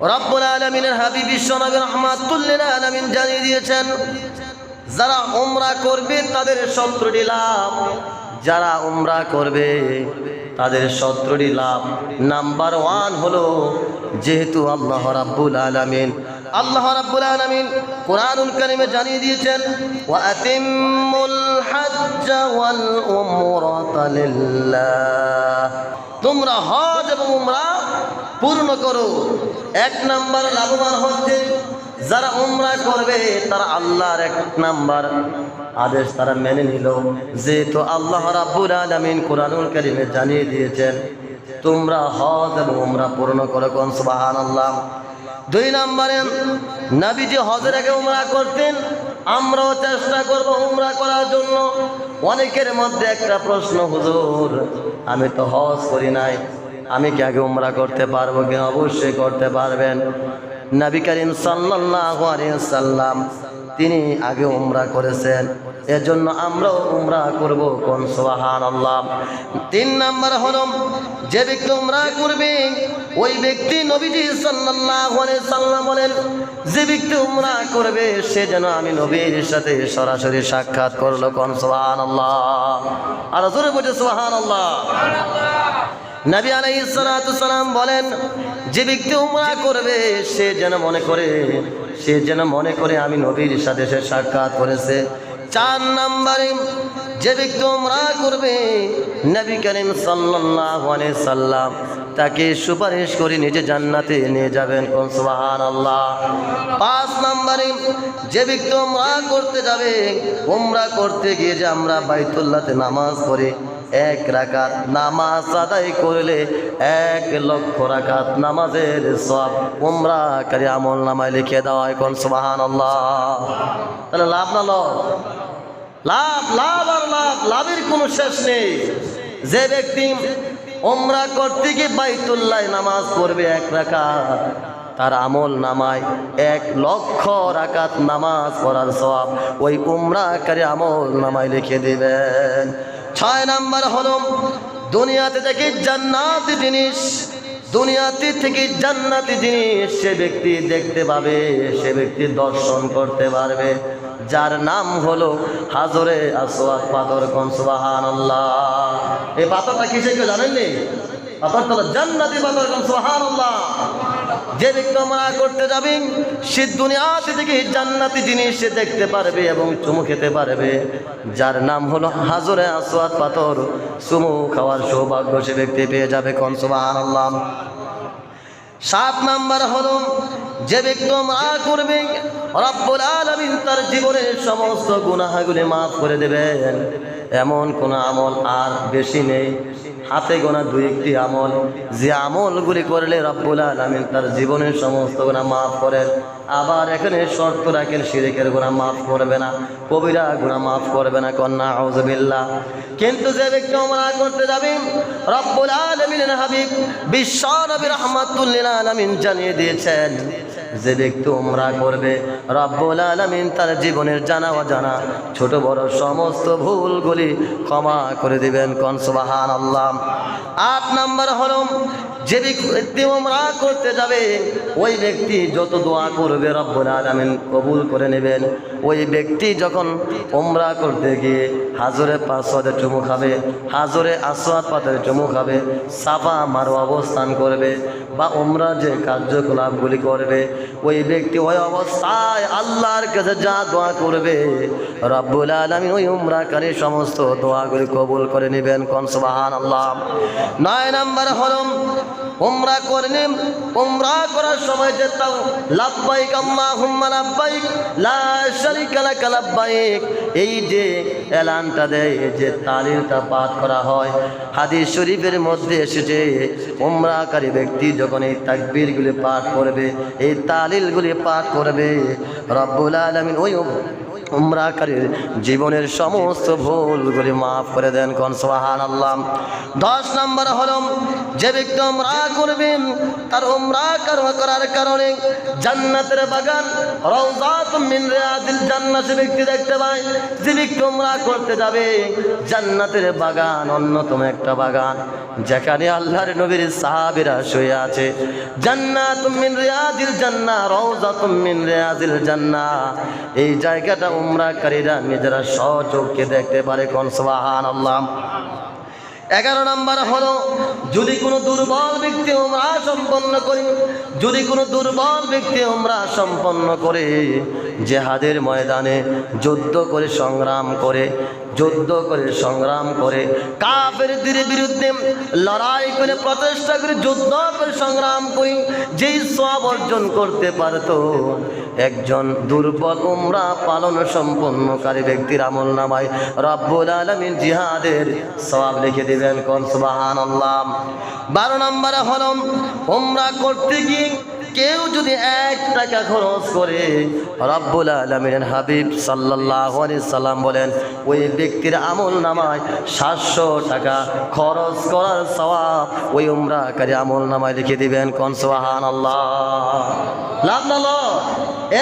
রব্বুল আলমিনের হাবিব বিশ্বনবী রহমাতুল্লিল আলমিন জানিয়ে দিয়েছেন, যারা উমরা করবে তাদের শত্রুটি লাভ, যারা উমরা করবে তাদের শত্রুটি লাভ। নাম্বার ওয়ান হলো, যেহেতু আল্লাহ রাব্বুল আলামিন, আল্লাহ রাব্বুল আলামিন কোরআনুল কারীমে জানিয়ে দিয়েছেন তোমরা হজ এবং উমরা পূর্ণ করো। এক নাম্বার লাভবান হচ্ছে যারা উমরা করবে, তারা আল্লাহর এক নাম্বার আদেশ তারা মেনে নিল। যেহেতু আল্লাহ রাব্বুল আলামিন কোরআনুল কারীমে জানিয়ে দিয়েছেন, তোমরা হজ এবং উমরা পূর্ণ করো কোন? সুবহানাল্লাহ। দুই নম্বরে নবীজি হজের আগে উমরা করতেন, আমরাও চেষ্টা করব উমরা করার জন্য। অনেকের মধ্যে একটা প্রশ্ন, হুজুর, আমি তো হজ করি নাই। আমি কি আগে উমরা করতে পারব? কি অবশ্যই করতে পারবেন। নবী করিম আলাইহি সাল্লাম তিনি আগে উমরা করেছেন। এজন্য আমরাও উমরা করব কোন? সোহান আল্লাহ তিন নাম্বার হল, যে ব্যক্তি উমরা করবে, ওই ব্যক্তি নবীজি আলাইহি সাল্লাম বলেন, যে ব্যক্তি উমরা করবে, সে যেন আমি নবীর সাথে সরাসরি সাক্ষাৎ করল কোন? সোহান আল্লাহ আর জোরে বলছে সোহান আল্লাহ নবী আলাইহিস সালাতু সালাম বলেন, যে ব্যক্তি উমরা করবে, সে যেন মনে করে, সে যেন মনে করে আমি নবীর সাথে সে সাক্ষাৎ করেছে। চার নম্বরে, যে ব্যক্তি উমরা করবে, নবী করিম আলাইহি সাল্লাম তাকে সুপারিশ করে নিজে জান্নাতে নিয়ে যাবেন। কোন সুবহানাল্লাহ। পাঁচ নম্বরে, যে ব্যক্তি উমরা করতে যাবে, উমরা করতে গিয়ে যে আমরা বাইতুল্লাহতে নামাজ পড়ি এক রাকাত নামাজ আদায় করলে এক লক্ষ রাকাত নামাজের সব উমরাকারী আমল নামায় লিখে দেওয়া এখন সুবাহান তাহলে লাভ না লাভ? লাভ আর লাভ, লাভের কোনো শেষ নেই। যে ব্যক্তি উমরা করতে গিয়ে বাইতুল্লাহ নামাজ পড়বে এক রাকাত, তার আমল নামায় এক লক্ষ রাকাত নামাজ পড়ার সব ওই উমরাকারী আমল নামায় লিখে দিবেন। ছয় নাম্বার হলো, দুনিয়াতে থেকে জান্নাতি জিনিস, দুনিয়াতে থেকে জান্নাতি জিনিস সে ব্যক্তি দেখতে পাবে, সে ব্যক্তি দর্শন করতে পারবে। যার নাম হলো হাজরে আসওয়াদ পাথর কোন, সুবহানাল্লাহ। এই পাথরটা কিসে কেউ জানেননি? পাথরটা হলো জান্নাতি পাথর কোন, সুবহানাল্লাহ। যে ব্যক্তি আমরা করতে যাবেন সে দুনিয়াতে থেকে জান্নাতি জিনিস সে দেখতে পারবে এবং চুমু খেতে পারবে। যার নাম হলো হাজরে আসওয়াদ পাথর। চুমু খাওয়ার সৌভাগ্য সে ব্যক্তি পেয়ে যাবে কোন সুবহানাল্লাহ। সাত নাম্বার হলো, যে ব্যক্তি মা করবে, রব্বুল আলামিন তার জীবনের সমস্ত গুনাহগুলি মাফ করে দেবেন। এমন কোন আমল আর বেশি নেই। হাতে গোনা দুই একটি আমল। যে আমলগুলি করলে রব্বুল আলামিন তার জীবনের সমস্ত গোনা মাফ করেন আবার এখানে শর্ত রাখেন, শিরিকের গুণা মাফ করবে না, কবিরা গুণা মাফ করবে না, কন্যা আউজবিল্লাহ কিন্তু যে ব্যক্তি ওমরা করতে যাবে, রব্বুল আলামিনের হাবিব বিশ্ব নবী রহমাতুল্লিল আলামিন জানিয়ে দিয়েছেন যে ব্যক্তি উমরা করবে, রব্বুল আলামিন তার জীবনের জানা অজানা ছোট বড় সমস্ত ভুলগুলি ক্ষমা করে দিবেন কন সুবাহান আল্লাহ আট নাম্বার হলো, যে ব্যক্তি উমরা করতে যাবে, ওই ব্যক্তি যত দোয়া করবে রব্বুল আলামিন কবুল করে নেবেন। ওই ব্যক্তি যখন উমরা করতে গিয়ে হাজরে পাঁচশোতে চুমু খাবে, হাজরে আসওয়াদ পাথরে চুমু খাবে, সাফা মারো অবস্থান করবে বা উমরা যে কার্যকলাপগুলি করবে ওই ব্যক্তি ওই অবস্থায় আল্লাহর কাছে যা দোয়া করবে, রব্বুল আলমিন ওই উমরাকারী সমস্ত দোয়াগুলি কবুল করে নেবেন কনসবাহান আল্লাহ নয় নাম্বার হলম উমরা করলে উমরা করার সময় যে তাও লাভবাইক আম্মা হুম্মা লাভবাইক লা শারিকা লাকা লাভবাইক এই যে এলানটা দেয় যে তালিলটা পাঠ করা হয়, হাদিস শরীফের মধ্যে এসেছে, উমরাকারী ব্যক্তি যখন এই তাকবীরগুলি পাঠ করবে, এই তালিলগুলি পাঠ করবে। রব্বুল আলামিন ওই উমরাকারীর জীবনের সমস্ত ভুলগুলি মাফ করে দেন কোন সোহান আল্লাহ দশ নম্বর হল, যে ব্যক্তি উমরা করবেন তার উমরা কর্ম করার কারণে জান্নাতের বাগান রওজাত মিন রিয়াদিল জান্নাত সে ব্যক্তি দেখতে পায়, যে ব্যক্তি উমরা করতে যাবে, জান্নাতের বাগান অন্যতম একটা বাগান, যেখানে আল্লাহর নবীর সাহাবীরা শুয়ে আছে। জান্নাত মিন রিয়াদিল জান্নাহ রওজাতুম মিন রিয়াদিল জান্নাহ। এই জায়গাটা উমরাকারীরা নিজেরা সহযোগকে দেখতে পারে কোন? সুবহানাল্লাহ। এগারো নম্বর হলো, যদি কোনো দুর্বল ব্যক্তি উমরা সম্পন্ন করে, যদি কোনো দুর্বল ব্যক্তি উমরা সম্পন্ন করে, জেহাদের ময়দানে যুদ্ধ করে সংগ্রাম করে যুদ্ধ করে, সংগ্রাম করে, কাফেরদের বিরুদ্ধে লড়াই করে, প্রচেষ্টা করে, যুদ্ধ করে, সংগ্রাম করি, যেই সব অর্জন করতে পারতো। একজন দুর্বল উমরা পালন সম্পন্নকারী ব্যক্তির আমল নামায় রব্বুল আলমিন জিহাদের সবাব লিখে দিবেন কোন সুবাহান বারো নম্বরে হল উমরা করতে গিয়ে কেউ যদি এক টাকা খরচ করে, রব্বুল আলমিনের হাবিব সাল্লাহ সাল্লাম বলেন, ওই ব্যক্তির আমল নামায় সাতশো টাকা খরচ করার সবাব ওই উমরাকারী আমল নামায় লিখে দিবেন, কোন সোহান আল্লাহ লাভ না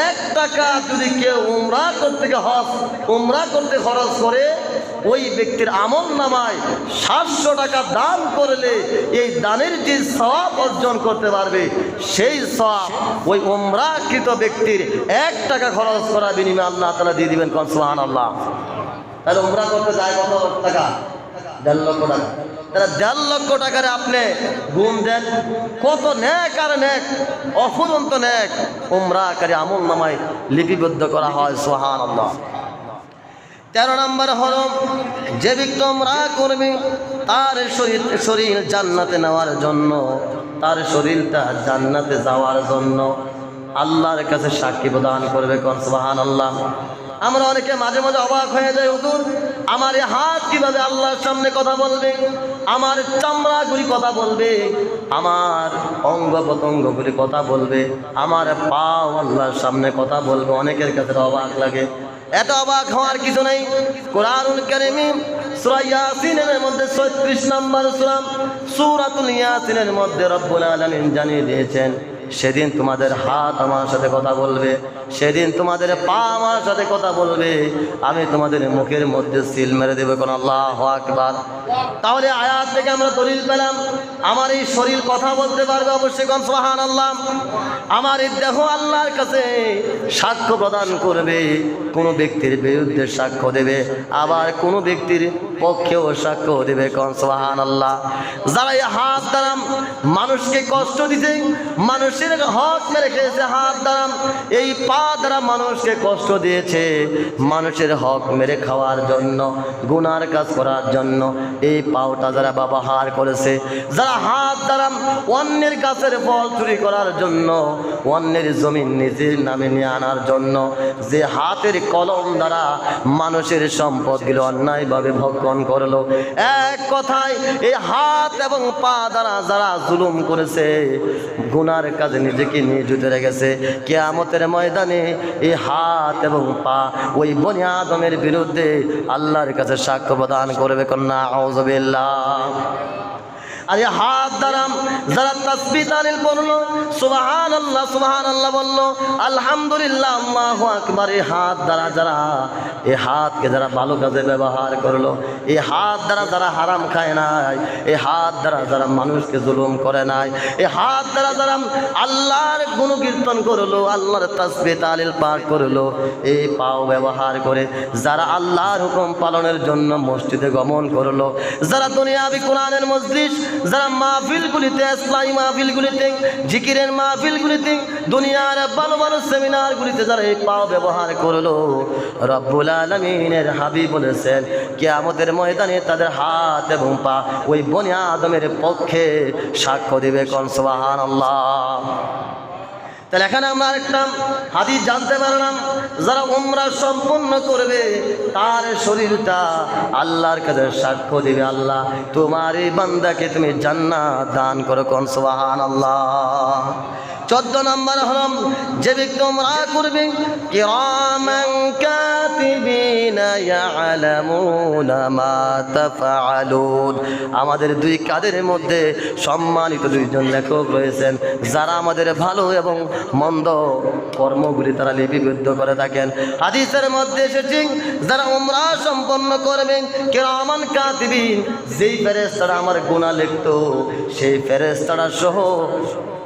এক টাকা যদি কেউ উমরা করতে হস উমরা করতে খরচ করে ওই ব্যক্তির আমল নামায় সাতশো টাকা দান করলে এই দানের যে সব অর্জন করতে পারবে, সেই সব ওই উমরাকৃত ব্যক্তির এক টাকা খরচ করা বিনিময়ে আল্লাহ তালা দিয়ে দিবেন কনসুহান আল্লাহ তাহলে উমরা করতে যায় কত টাকা? দেড় লক্ষ টাকা। তাহলে দেড় লক্ষ টাকারে আপনি গুম দেন। কত ন্যাক আর ন্যাক অফুরন্ত ন্যাক উমরাকারী আমল নামায় লিপিবদ্ধ করা হয় সোহান আল্লাহ তেরো নম্বর হল, যে ব্যক্তি উমরা করবে, তার শরীর শরীর জান্নাতে নেওয়ার জন্য, তার শরীরটা জান্নাতে যাওয়ার জন্য আল্লাহর কাছে সাক্ষী প্রদান করবে কোন? সুবাহান আল্লাহ আমরা অনেকে মাঝে মাঝে অবাক হয়ে যাই, হুজুর, আমার হাত কীভাবে আল্লাহর সামনে কথা বলবে? আমার চামড়াগুলি কথা বলবে? আমার অঙ্গ প্রত্যঙ্গগুলি কথা বলবে? আমার পাও আল্লাহর সামনে কথা বলবে? অনেকের কাছে অবাক লাগে। এত অবাক হওয়ার কিছু নেই। কোরআনুল কারিমি সূরা ইয়াসিনের মধ্যে 36 নম্বর সূরা সূরাতুল ইয়াসিনের মধ্যে রব্বুল আলামিন জানিয়ে দিয়েছেন সেদিন তোমাদের হাত আমার সাথে কথা বলবে, সেদিন তোমাদের পা আমার সাথে কথা বলবে। আমি তোমাদের মুখের মধ্যে সিল মেরে দেবো কোন আল্লাহ আকবার। তাহলে আয়াত থেকে আমরা দলিল পেলাম, আমার এই শরীর কথা বলতে পারবে অবশ্যই কোন? সোহান আল্লাহ আমার এই দেহ আল্লাহর কাছে সাক্ষ্য প্রদান করবে, কোনো ব্যক্তির বিরুদ্ধে সাক্ষ্য দেবে, আবার কোনো ব্যক্তির পক্ষেও সাক্ষ্য দেবে কোন? সোহান আল্লাহ যারা এই হাত দ্বারা মানুষকে কষ্ট দিতে মানুষের হক মেরে খেয়েছে হাত দ্বারা এই পা দ্বারা মানুষকে কষ্ট দিয়েছে। মানুষের হক মেরে খাওয়ার জন্য, গুনার কাজ করার জন্য এই পাওটা যারা ব্যবহার করেছে, যারা হাত দ্বারা অন্যের গাছের ফল চুরি করার জন্য, অন্যের জমিন নিজের নামে নিয়ে আনার জন্য, যে হাতের কলম দ্বারা মানুষের সম্পদগুলো অন্যায়ভাবে ভক্ষণ করল। এক কথায়, এই হাত এবং পা দ্বারা যারা জুলুম করেছে, গুনার কাজে নিজেকে নিয়ে জুতে রেখেছে। কেয়ামতের ময়দানে এই হাত এবং পা ওই বনি আদমের বিরুদ্ধে আল্লাহর কাছে সাক্ষ্য প্রদান করবে কন্যা আউজবিল্লাহ আর হাত দ্বারা যারা তসবি তালিল করল সুবাহান আল্লাহ সুবাহান আল্লাহ বলল, আলহামদুলিল্লাহ, আল্লাহ আকবার। এই হাত দ্বারা যারা এই হাতকে যারা ভালো কাজে ব্যবহার করল এই হাত দ্বারা যারা হারাম খায় নাই এই হাত দ্বারা যারা মানুষকে জুলুম করে নাই এই হাত দ্বারা যারা আল্লাহর গুণকীর্তন করল, আল্লাহর তসবি তালিল পাঠ করল এই পাও ব্যবহার করে যারা আল্লাহর হুকুম পালনের জন্য মসজিদে গমন করল, যারা দুনিয়াবি কোরআনের মসজিদ যারা মাহফিলগুলিতে ইসলামী মাহফিলগুলিতে জিকিরের মাহফিলগুলিতে দুনিয়ার ভালো ভালো সেমিনারগুলিতে যারা এই পাও ব্যবহার করল, রব্বুল আলমিনের হাবি বলেছেন কে আমাদের ময়দানে তাদের হাত এবং পা ওই বনে আদমের পক্ষে সাক্ষ্য দেবে কনসবাহান আল্লাহ তাহলে এখানে আমরা আরেকটা হাদিস জানতে পারলাম, যারা উমরা সম্পন্ন করবে, তার শরীরটা আল্লাহর কাছে সাক্ষ্য দিবে আল্লাহ, তোমার এই বান্দাকে তুমি জান্না দান করো কোন? সুবহান আল্লাহ চোদ্দ নম্বর হলাম যে ব্যক্তি উমরা করবে, কিরামান আমাদের দুই কাদের মধ্যে সম্মানিত দুইজন লেখক রয়েছেন। যারা আমাদের ভালো এবং মন্দ কর্মগুলি তারা লিপিবদ্ধ করে থাকেন। হাদিসের মধ্যে এসেছে, যারা উমরা সম্পন্ন করবেন, কিরামান কাতিবিন যেই ফেরেশতারা আমার গুণা লিখতো, সেই ফেরেশতারা সহ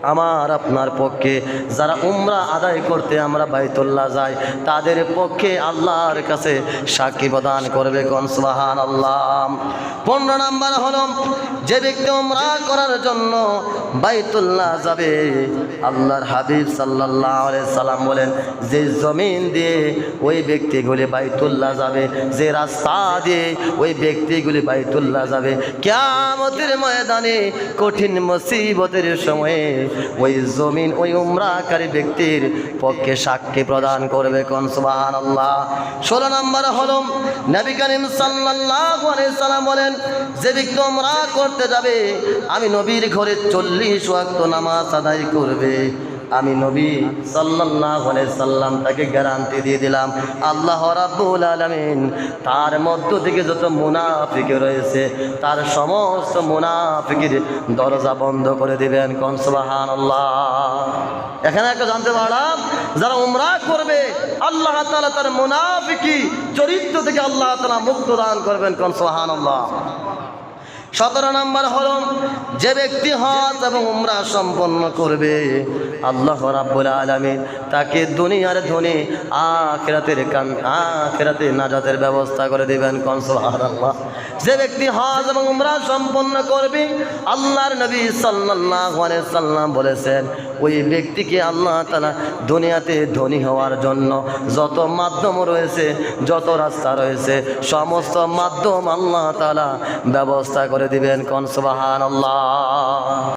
আমার আপনার পক্ষে, যারা উমরা আদায় করতে আমরা বাইতুল্লাহ যাই, তাদের পক্ষে আল্লাহর কাছে সাক্ষী প্রদান করবে কোন? সুবাহান আল্লাহ পনেরো নাম্বার হলো, যে ব্যক্তি উমরা করার জন্য বাইতুল্লাহ যাবে, আল্লাহর হাবিব সাল্লাহ সাল্লাম বলেন, যে জমিন দিয়ে ওই ব্যক্তিগুলি বাইতুল্লাহ যাবে, যে রাস্তা দিয়ে ওই ব্যক্তিগুলি বাইতুল্লাহ যাবে কেমতের ময়দানে কঠিন মুসিবতের সময়ে ওই জমিন ওই উমরাকারী ব্যক্তির পক্ষে সাক্ষী প্রদান করবে কোন? সুবাহান আল্লাহ ষোলো নম্বর হল, নবী করিম সাল্লাম বলেন যে ব্যক্তি করতে যাবে, আমি নবীর ঘরে চল্লিশ ওয়াক্ত নামাজ আদায় করবে। আমি নবী আলাইহি সাল্লাম তাকে গ্যারান্টি দিয়ে দিলাম, আল্লাহ রাব্বুল আলামিন তার মধ্য থেকে যত মুনাফিক রয়েছে, তার সমস্ত মুনাফিকের দরজা বন্ধ করে দিবেন, কোন আল্লাহ এখানে একটা জানতে পারলাম, যারা উমরা করবে, আল্লাহ তাআলা তার মুনাফিকি চরিত্র থেকে আল্লাহ তাআলা মুক্ত দান করবেন, কোন সুবহানাল্লাহ। সতেরো নম্বর হল, যে ব্যক্তি হজ এবং উমরা সম্পন্ন করবে, আল্লাহ রাব্বুল আলামিন তাকে দুনিয়ার ধনী, আখেরাতের কান, আখেরাতে নাজাতের ব্যবস্থা করে দেবেন, কোন সুবহানাল্লাহ। যে ব্যক্তি হজ এবং উমরা সম্পন্ন করবে, আল্লাহর নবী সাল্লাল্লাহু সাল্লাম বলেছেন, ওই ব্যক্তিকে আল্লাহ তালা দুনিয়াতে ধনী হওয়ার জন্য যত মাধ্যম রয়েছে, যত রাস্তা রয়েছে, সমস্ত মাধ্যম আল্লাহ তালা ব্যবস্থা করে দিবেন কোন সুবহানাল্লাহ।